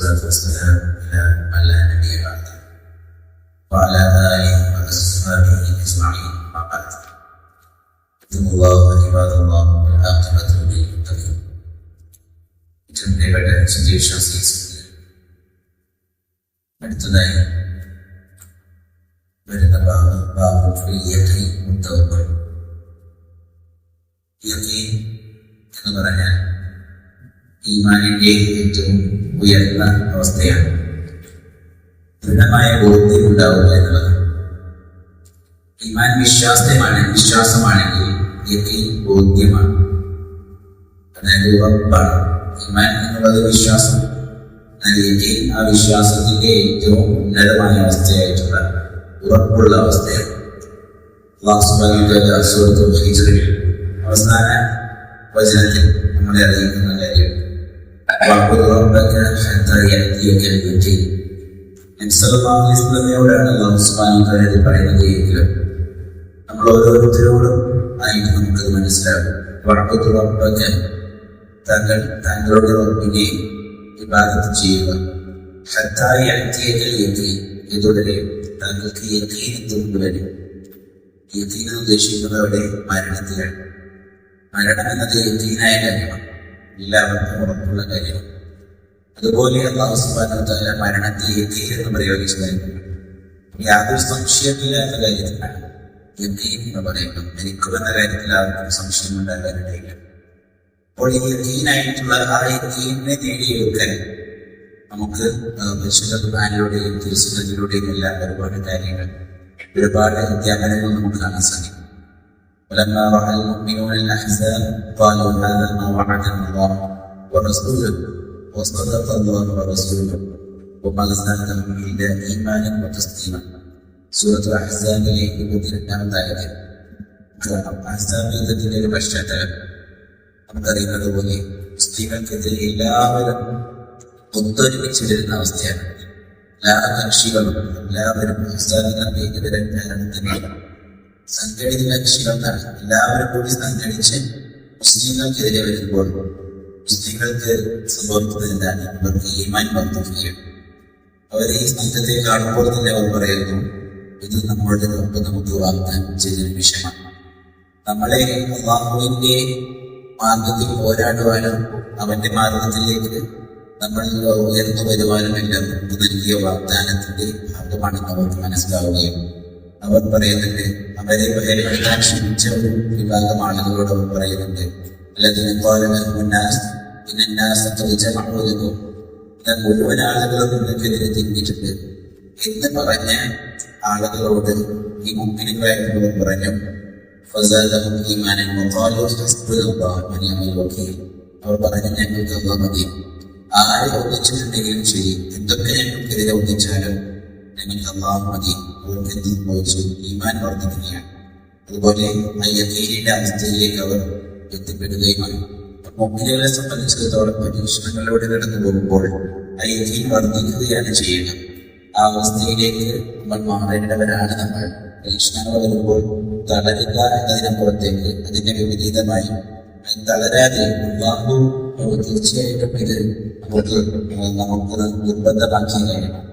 والصلاة والسلام على من لا نبي بعده وعلى آله وأصحابه أجمعين ما بعد اتقوا الله عباد الله والعاقبة للمتقين ഏറ്റവും പ്രിയപ്പെട്ട വിശ്വാസി അടുത്തതായി വരുന്ന ഭാഗം ഭാഗം യഖീൻ മുത്തവക്കൽ യഖീൻ എന്ന് പറഞ്ഞാൽ ഈമാനിന്റെ ഏറ്റവും ഉയർന്ന അവസ്ഥയാണ് ദൃഢമായ ബോധ്യം ഉണ്ടാവുക എന്നുള്ളത് ഈമാൻ വിശ്വാസമാണ് വിശ്വാസമാണെങ്കിൽ യഖീൻ ബോധ്യമാണ് അതായത് ഉറപ്പാണ് ഈമാൻ എന്നുള്ളത് വിശ്വാസം അല്ലെങ്കിൽ ആ വിശ്വാസത്തിന്റെ ഏറ്റവും ഉന്നതമായ അവസ്ഥയായിട്ടുള്ള ഉറപ്പുള്ള അവസ്ഥയാണ് അള്ളാഹു സുബ്ഹാനഹു വ തആല സൂറത്തുൽ ഹിജ്റിൽ അവസാന വചനത്തിൽ നമ്മളെ അറിയിക്കുന്ന കാര്യം വസല്ലമയോടാണ് അള്ളാഹു സുബ്ഹാനഹു വ തആല ഇത് പറയുന്നത് എങ്കിലും നമ്മൾ ഓരോരുത്തരോടും ആയിട്ട് നമുക്കത് മനസ്സിലാകും വഅബ്ദു റബ്ബക താങ്കൾ താങ്കളുടെ റബ്ബിനെ ഇബാദത്ത് ചെയ്യുക. ഹത്തായി അന്ത്യകൽ യഖീൻ ഇതുവരെ താങ്കൾക്ക് യഖീൻ കൊണ്ടുവരും യഖീൻ എന്ന് ഉദ്ദേശിക്കുന്നത് അവിടെ മരണത്തിലാണ്. മരണം എന്നത് യഖീനായ കാര്യമാണ്. എല്ലാവർക്കും ഉറപ്പുള്ള കാര്യമാണ് അതുപോലെ അള്ളാഹു സുബ്ഹാനഹു വതആല മരണത്തെ യഖീൻ എന്ന് പ്രയോഗിച്ചതായിരുന്നു യാതൊരു സംശയമില്ലാത്ത കാര്യത്തിലാണ് എന്തെയും എന്ന് പറയുന്നത്. മരിക്കുമെന്ന കാര്യത്തിൽ ആർക്കും സംശയം ഉണ്ടാകാനിടയില്ല അപ്പോൾ ഈ യഖീനായിട്ടുള്ള ആ യഖീനെ നേടിയെടുക്കാൻ നമുക്ക് പരിശുദ്ധ ഖുർആനിലൂടെയും എല്ലാം ഒരുപാട് കാര്യങ്ങൾ ഒരുപാട് അധ്യാപനങ്ങൾ നമുക്ക് കാണാൻ സാധിക്കും. ولما راى المؤمنون الاحزاب قالوا هذا ما وعدنا الله ورسوله وصدق الله ورسوله وما زادهم الا ايمانا وتسليما سوره الاحزاب ഇരുപത്തിരണ്ടാമത്തെ ആയത് കാരണം അഹ്സാബ് യുദ്ധത്തിന്റെ ഒരു പശ്ചാത്തലം നമുക്കറിയുന്നത് പോലെ സ്ത്രീകൾക്കെതിരെ എല്ലാവരും ഒത്തൊരുമിച്ച് വരുന്ന അവസ്ഥയാണ് എല്ലാ കക്ഷികളും എല്ലാവരും അഹ്സാബിനെതിരെ തന്നെയാണ് സംഘടിത കക്ഷികളാണ് എല്ലാവരും കൂടി സംഘടിച്ച് മുസ്ലിങ്ങൾക്കെതിരെ വരുമ്പോൾ മുസ്ലിങ്ങൾക്ക് സംഭവിക്കുന്നത് എന്താണ് അവർക്ക് ഈമാൻ വർദ്ധിക്കുകയും അവർ ഈ സംഘത്തെ കാണുമ്പോൾ തന്നെ അവർ പറയുന്നു ഇത് നമ്മളുടെ റബ്ബ് നമുക്ക് വാഗ്ദാനം ചെയ്തൊരു വിഷയമാണ്. നമ്മളെ അള്ളാഹുവിന്റെ മാർഗത്തിൽ പോരാടുവാനും അവന്റെ മാർഗത്തിലേക്ക് നമ്മൾ ഉയർന്നു വരുവാനും എല്ലാം നൽകിയ വാഗ്ദാനത്തിന്റെ ഭാഗമാണെന്ന് അവർക്ക് മനസ്സിലാവുകയും അവർ പറയുന്നുണ്ട് അവരെ ഭയപ്പെടുത്താൻ ശ്രമിച്ച ഒരു വിഭാഗം ആളുകളോട് അവർ പറയുന്നുണ്ട്. മുഴുവൻ ആളുകളും നിങ്ങൾക്കെതിരെ തിരിഞ്ഞിട്ടുണ്ട് എന്ന് പറഞ്ഞ ആളുകളോട് ഈ മുമ്പിനുകളായിട്ടുള്ളവർ പറഞ്ഞു അവർ പറഞ്ഞു ഞങ്ങൾക്ക് മതി. ആരെ ഒന്നിച്ചിട്ടുണ്ടെങ്കിലും ശരി. എന്തൊക്കെ ഞങ്ങൾക്കെതിരെ ഒന്നിച്ചാലും ഈമാൻ വർദ്ധിക്കുകയാണ്. അതുപോലെ അയ്യീരിന്റെ അവസ്ഥയിലേക്ക് അവർ എത്തിപ്പെടുകയുമാണ്. മുമ്പിനെ സംബന്ധിച്ചിടത്തോളം പരീക്ഷണങ്ങളിലൂടെ കടന്നു പോകുമ്പോൾ അയ്യീൻ വർദ്ധിക്കുകയാണ് ചെയ്യുക ആ അവസ്ഥയിലേക്ക് നമ്മൾ മാറേണ്ടവരാണ് നമ്മൾ. പരീക്ഷണങ്ങൾ വരുമ്പോൾ തളരുക എന്നതിനപ്പുറത്തേക്ക് അതിന്റെ വിപരീതമായി തളരാതെ അള്ളാഹു തീർച്ചയായിട്ടും ഇത് നമുക്ക് നമുക്ക് നിർബന്ധമാക്കിയ കാര്യമാണ്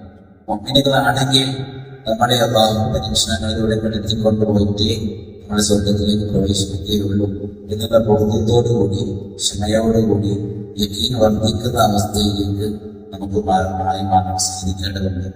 മുമ്പിനുകളാണെങ്കിൽ നമ്മുടെ അഭാവം പരീക്ഷണങ്ങളിലൂടെ കടത്തിക്കൊണ്ടുപോയിട്ട് നമ്മുടെ സ്വർഗത്തിലേക്ക് പ്രവേശിക്കുകയുള്ളൂ എന്നുള്ള ബോധ്യത്തോടുകൂടി ക്ഷമയോടുകൂടി യക്കീൻ വർദ്ധിക്കുന്ന അവസ്ഥയിലേക്ക് നമുക്ക് മാറി മാറാൻ സാധിക്കേണ്ടതുണ്ട്.